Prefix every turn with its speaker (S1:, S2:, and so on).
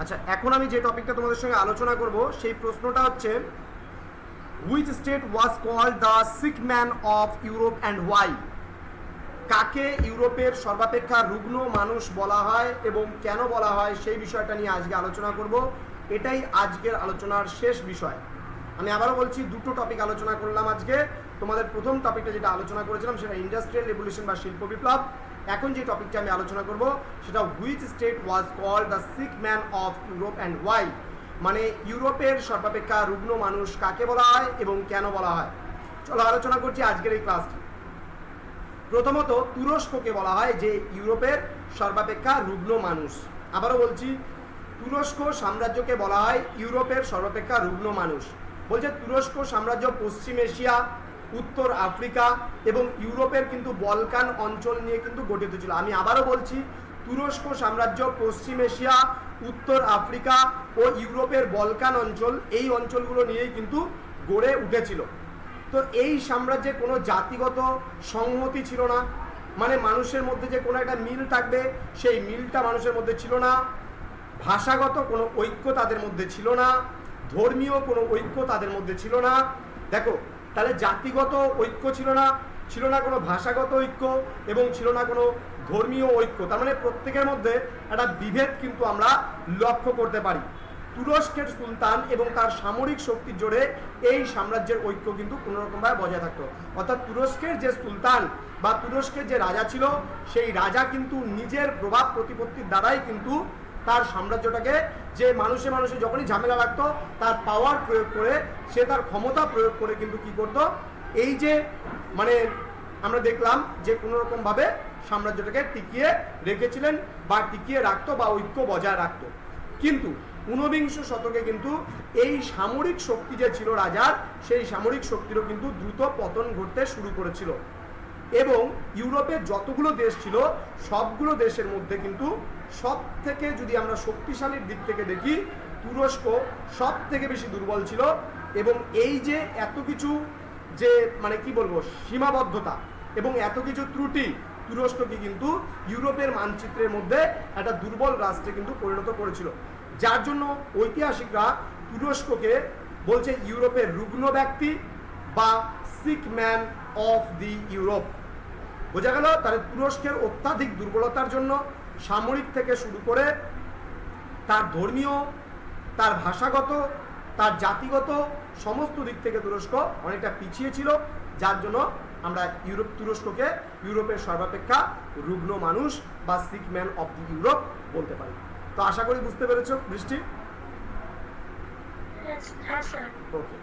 S1: আচ্ছা এখন আমি যে টপিকটা তোমাদের সঙ্গে আলোচনা করব, সেই প্রশ্নটা হচ্ছে which state was called the sick man of Europe and why কাকে ইউরোপের সর্বাপেক্ষা রুগ্ন মানুষ বলা হয় এবং কেন বলা হয়, সেই বিষয়টা নিয়ে আজকে আলোচনা করব। এটাই আজকের আলোচনার শেষ বিষয়। আমি আবারও বলছি, দুটো টপিক আলোচনা করলাম আজকে। তোমাদের প্রথম টপিকটা যেটা আলোচনা করেছিলাম, সেটা ইন্ডাস্ট্রিয়াল রেভলিউশন বা শিল্প বিপ্লব। এখন যে টপিকটা আমি আলোচনা করব, সেটা which state was call the sick man of Europe and why মানে ইউরোপের সর্বাপেক্ষা রুগ্ন মানুষ কাকে বলা হয় এবং কেন বলা হয়? চলো আলোচনা করছি আজকের এই ক্লাসটি প্রথমত তুরস্ককে বলা হয় যে ইউরোপের সর্বাপেক্ষা রুগ্ন মানুষ। আবারও বলছি, তুরস্ক সাম্রাজ্যকে বলা হয় ইউরোপের সর্বাপেক্ষা রুগ্ন মানুষ। বলছে তুরস্ক সাম্রাজ্য পশ্চিম এশিয়া উত্তর আফ্রিকা এবং ইউরোপের কিন্তু বলকান অঞ্চল নিয়ে কিন্তু গঠিত ছিল। আমি আবারও বলছি, তুরস্ক সাম্রাজ্য, পশ্চিম এশিয়া, উত্তর আফ্রিকা ও ইউরোপের বলকান অঞ্চল, এই অঞ্চলগুলো নিয়েই কিন্তু গড়ে উঠেছিল। তো এই সাম্রাজ্যে কোনো জাতিগত সংহতি ছিল না। মানে মানুষের মধ্যে যে কোনো একটা মিল থাকবে, সেই মিলটা মানুষের মধ্যে ছিল না। ভাষাগত কোনো ঐক্য তাদের মধ্যে ছিল না। ধর্মীয় কোনো ঐক্য তাদের মধ্যে ছিল না। দেখো তাহলে জাতিগত ঐক্য ছিল না ছিল না কোনো ভাষাগত ঐক্য এবং ছিল না কোনো ধর্মীয় ঐক্য। তার মানে প্রত্যেকের মধ্যে একটা বিভেদ কিন্তু আমরা লক্ষ্য করতে পারি। তুরস্কের সুলতান এবং তার সামরিক শক্তির জোরে এই সাম্রাজ্যের ঐক্য কিন্তু কোনোরকমভাবে বজায় থাকতো। অর্থাৎ তুরস্কের যে সুলতান বা তুরস্কের যে রাজা ছিল, সেই রাজা কিন্তু নিজের প্রভাব প্রতিপত্তির দ্বারাই কিন্তু তার সাম্রাজ্যটাকে যে মানুষে মানুষে যখনই ঝামেলা লাগতো, তার পাওয়ার প্রয়োগ করে সে তার ক্ষমতা প্রয়োগ করে কিন্তু কি করত? এই যে মানে আমরা দেখলাম যে কোনো রকমভাবে সাম্রাজ্যটাকে টিকিয়ে রেখেছিলেন বা টিকিয়ে রাখতো বা ঐক্য বজায় রাখতো। কিন্তু ঊনবিংশ শতকে কিন্তু এই সামরিক শক্তি যে ছিল রাজার, সেই সামরিক শক্তিরও কিন্তু দ্রুত পতন ঘটতে শুরু করেছিল। এবং ইউরোপের যতগুলো দেশ ছিল, সবগুলো দেশের মধ্যে কিন্তু সব থেকে যদি আমরা শক্তিশালীর দিক থেকে দেখি, তুরস্ক সব থেকে বেশি দুর্বল ছিল এবং এই যে এত কিছু যে মানে কি বলব, সীমাবদ্ধতা এবং এত কিছু ত্রুটি তুরস্ককে কিন্তু ইউরোপের মানচিত্রের মধ্যে একটা দুর্বল রাষ্ট্রে কিন্তু পরিণত করেছিল। যার জন্য ঐতিহাসিকরা তুরস্ককে বলছে ইউরোপের রুগ্ন ব্যক্তি বা sick man of the Europe বোঝা গেল তাহলে তুরস্কের অত্যাধিক দুর্বলতার জন্য সামরিক থেকে শুরু করে তার ধর্মীয় তার ভাষাগত তার জাতিগত সমস্ত দিক থেকে তুরস্ক অনেকটা পিছিয়ে ছিল। যার জন্য আমরা ইউরোপ তুরস্ককে ইউরোপের সর্বাপেক্ষা রুগ্ন মানুষ বা sick man of the Europe বলতে পারি। তো আশা করি বুঝতে পেরেছ বৃষ্টি?
S2: Yes, হ্যাঁ
S1: ওকে